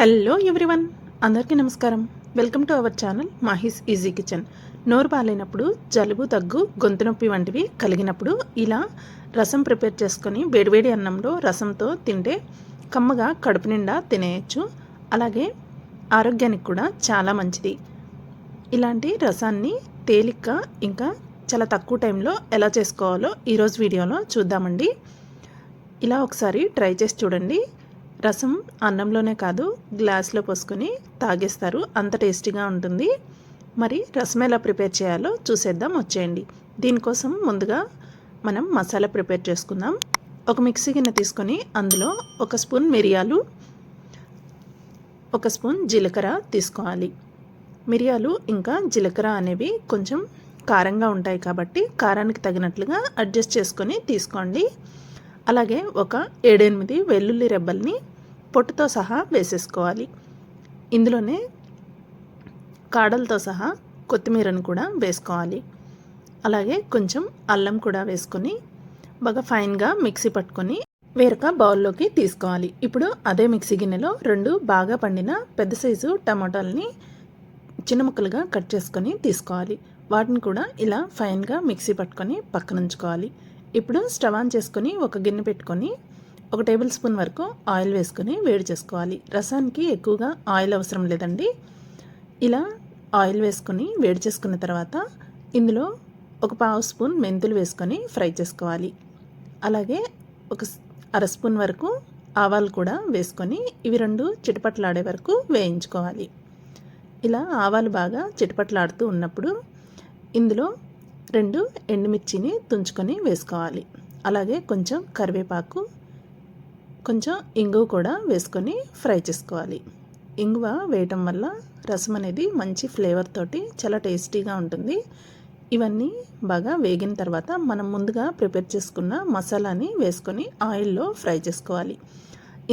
Hello everyone అందరికీ నమస్కారం. Welcome to our channel Mahis easy kitchen. నోరు బాగాలేనప్పుడు జలుబు దగ్గు గొంతు నొప్పి వంటివి కలిగినప్పుడు ఇలా రసం ప్రిపేర్ చేసుకొని వేడివేడి అన్నంలో రసంతో తింటే కమ్మగా కడుపు నిండా తినేయచ్చు. అలాగే ఆరోగ్యానికి కూడా చాలా మంచిది. ఇలాంటి రసాన్ని తేలిగ్గా ఇంకా చాలా తక్కువ టైంలో ఎలా చేసుకోవాలో ఈరోజు వీడియోలో చూద్దామండి. ఇలా ఒకసారి ట్రై చేసి చూడండి. రసం అన్నంలోనే కాదు గ్లాస్లో పోసుకొని తాగేస్తారు. అంత టేస్టీగా ఉంటుంది. మరి రసం ఎలా ప్రిపేర్ చేయాలో చూసేద్దాం వచ్చేయండి. దీనికోసం ముందుగా మనం మసాలా ప్రిపేర్ చేసుకుందాం. ఒక మిక్సీ గిన్నె తీసుకొని అందులో ఒక స్పూన్ మిరియాలు ఒక స్పూన్ జీలకర్ర తీసుకోవాలి. మిరియాలు ఇంకా జీలకర్ర అనేవి కొంచెం కారంగా ఉంటాయి కాబట్టి కారానికి తగినట్లుగా అడ్జస్ట్ చేసుకొని తీసుకోండి. అలాగే ఒక ఏడెనిమిది వెల్లుల్లి రెబ్బల్ని పొట్టుతో సహా వేసేసుకోవాలి. ఇందులోనే కాడలతో సహా కొత్తిమీరను కూడా వేసుకోవాలి. అలాగే కొంచెం అల్లం కూడా వేసుకొని బాగా ఫైన్గా మిక్సీ పట్టుకొని వేరొక బౌల్లోకి తీసుకోవాలి. ఇప్పుడు అదే మిక్సీ గిన్నెలో రెండు బాగా పండిన పెద్ద సైజు టమాటాలని చిన్న ముక్కలుగా కట్ చేసుకొని తీసుకోవాలి. వాటిని కూడా ఇలా ఫైన్గా మిక్సీ పట్టుకొని పక్కన ఉంచుకోవాలి ఇప్పుడు స్టవ్ ఆన్ చేసుకొని ఒక గిన్నె పెట్టుకొని ఒక టేబుల్ స్పూన్ వరకు ఆయిల్ వేసుకొని వేడి చేసుకోవాలి. రసానికి ఎక్కువగా ఆయిల్ అవసరం లేదండి. ఇలా ఆయిల్ వేసుకొని వేడి చేసుకున్న తర్వాత ఇందులో ఒక పావు స్పూన్ మెంతులు వేసుకొని ఫ్రై చేసుకోవాలి. అలాగే ఒక అర స్పూన్ వరకు ఆవాలు కూడా వేసుకొని ఇవి రెండు చిటపట్లాడే వరకు వేయించుకోవాలి. ఇలా ఆవాలు బాగా చిటపట్లాడుతూ ఉన్నప్పుడు ఇందులో రెండు ఎండుమిర్చిని తుంచుకొని వేసుకోవాలి. అలాగే కొంచెం కరివేపాకు కొంచెం ఇంగువ కూడా వేసుకొని ఫ్రై చేసుకోవాలి. ఇంగువ వేయటం వల్ల రసం అనేది మంచి ఫ్లేవర్ తోటి చాలా టేస్టీగా ఉంటుంది. ఇవన్నీ బాగా వేగిన తర్వాత మనం ముందుగా ప్రిపేర్ చేసుకున్న మసాలాని వేసుకొని ఆయిల్లో ఫ్రై చేసుకోవాలి.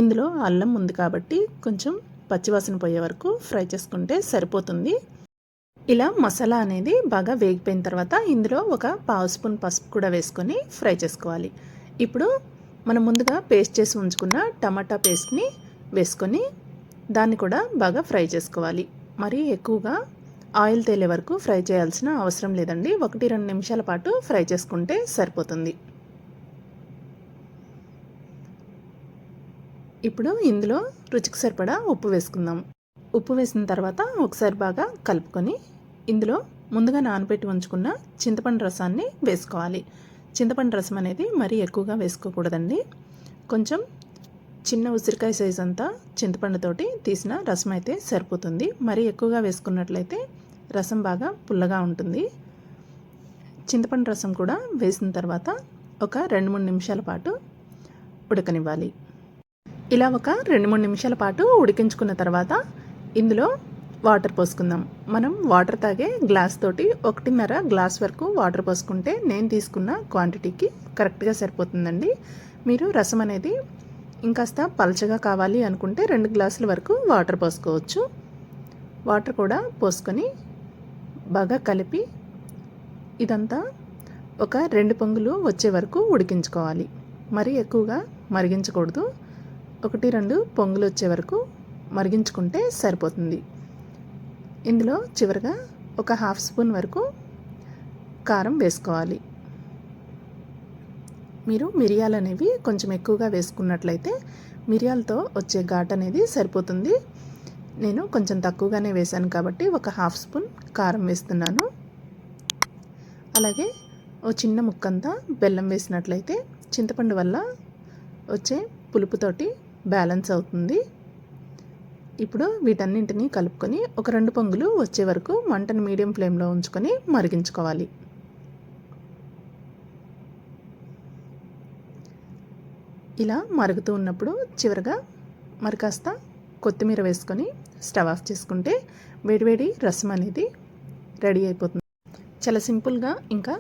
ఇందులో అల్లం ఉంది కాబట్టి కొంచెం పచ్చివాసన పోయే వరకు ఫ్రై చేసుకుంటే సరిపోతుంది. ఇలా మసాలా అనేది బాగా వేగిపోయిన తర్వాత ఇందులో ఒక పావు స్పూన్ పసుపు కూడా వేసుకొని ఫ్రై చేసుకోవాలి. ఇప్పుడు మనం ముందుగా పేస్ట్ చేసి ఉంచుకున్న టమాటా పేస్ట్ని వేసుకొని దాన్ని కూడా బాగా ఫ్రై చేసుకోవాలి. మరి ఎక్కువగా ఆయిల్ తేలే వరకు ఫ్రై చేయాల్సిన అవసరం లేదండి. ఒకటి రెండు నిమిషాల పాటు ఫ్రై చేసుకుంటే సరిపోతుంది. ఇప్పుడు ఇందులో రుచికి సరిపడా ఉప్పు వేసుకుందాం. ఉప్పు వేసిన తర్వాత ఒకసారి బాగా కలుపుకొని ఇందులో ముందుగా నానబెట్టి ఉంచుకున్న చింతపండు రసాన్ని వేసుకోవాలి. చింతపండు రసం అనేది మరీ ఎక్కువగా వేసుకోకూడదండి. కొంచెం చిన్న ఉసిరికాయ సైజ్ అంతా చింతపండుతోటి తీసిన రసం అయితే సరిపోతుంది. మరీ ఎక్కువగా వేసుకున్నట్లయితే రసం బాగా పుల్లగా ఉంటుంది. చింతపండు రసం కూడా వేసిన తర్వాత ఒక రెండు మూడు నిమిషాల పాటు ఉడకనివ్వాలి. ఇలా ఒక రెండు మూడు నిమిషాల పాటు ఉడికించుకున్న తర్వాత ఇందులో వాటర్ పోసుకుందాం. మనం వాటర్ తాగే గ్లాస్ తోటి ఒకటిన్నర గ్లాస్ వరకు వాటర్ పోసుకుంటే నేను తీసుకున్న క్వాంటిటీకి కరెక్ట్గా సరిపోతుందండి. మీరు రసం అనేది ఇంకాస్త పలచగా కావాలి అనుకుంటే రెండు గ్లాసుల వరకు వాటర్ పోసుకోవచ్చు. వాటర్ కూడా పోసుకొని బాగా కలిపి ఇదంతా ఒక రెండు పొంగులు వచ్చే వరకు ఉడికించుకోవాలి. మరీ ఎక్కువగా మరిగించకూడదు. ఒకటి రెండు పొంగులు వచ్చే వరకు మరిగించుకుంటే సరిపోతుంది. ఇందులో చివరిగా ఒక హాఫ్ స్పూన్ వరకు కారం వేసుకోవాలి. మీరు మిరియాలు అనేవి కొంచెం ఎక్కువగా వేసుకున్నట్లయితే మిరియాలతో వచ్చే ఘాట్ అనేది సరిపోతుంది. నేను కొంచెం తక్కువగానే వేశాను కాబట్టి ఒక హాఫ్ స్పూన్ కారం వేస్తున్నాను. అలాగే ఓ చిన్న ముక్కంతా బెల్లం వేసినట్లయితే చింతపండు వల్ల వచ్చే పులుపుతోటి బ్యాలెన్స్ అవుతుంది. ఇప్పుడు వీటన్నింటినీ కలుపుకొని ఒక రెండు పొంగులు వచ్చే వరకు మంటను మీడియం ఫ్లేమ్లో ఉంచుకొని మరిగించుకోవాలి. ఇలా మరుగుతూ ఉన్నప్పుడు చివరిగా మరి కాస్త కొత్తిమీర వేసుకొని స్టవ్ ఆఫ్ చేసుకుంటే వేడివేడి రసం అనేది రెడీ అయిపోతుంది. చాలా సింపుల్గా ఇంకా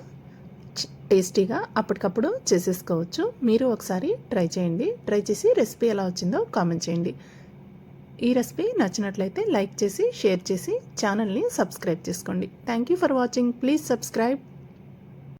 టేస్టీగా అప్పటికప్పుడు చేసేసుకోవచ్చు. మీరు ఒకసారి ట్రై చేయండి. ట్రై చేసి రెసిపీ ఎలా వచ్చిందో కామెంట్ చేయండి. ఈ రెసిపీ నచ్చినట్లయితే లైక్ చేసి షేర్ చేసి ఛానల్ని సబ్స్క్రైబ్ చేసుకోండి. Thank you for watching please subscribe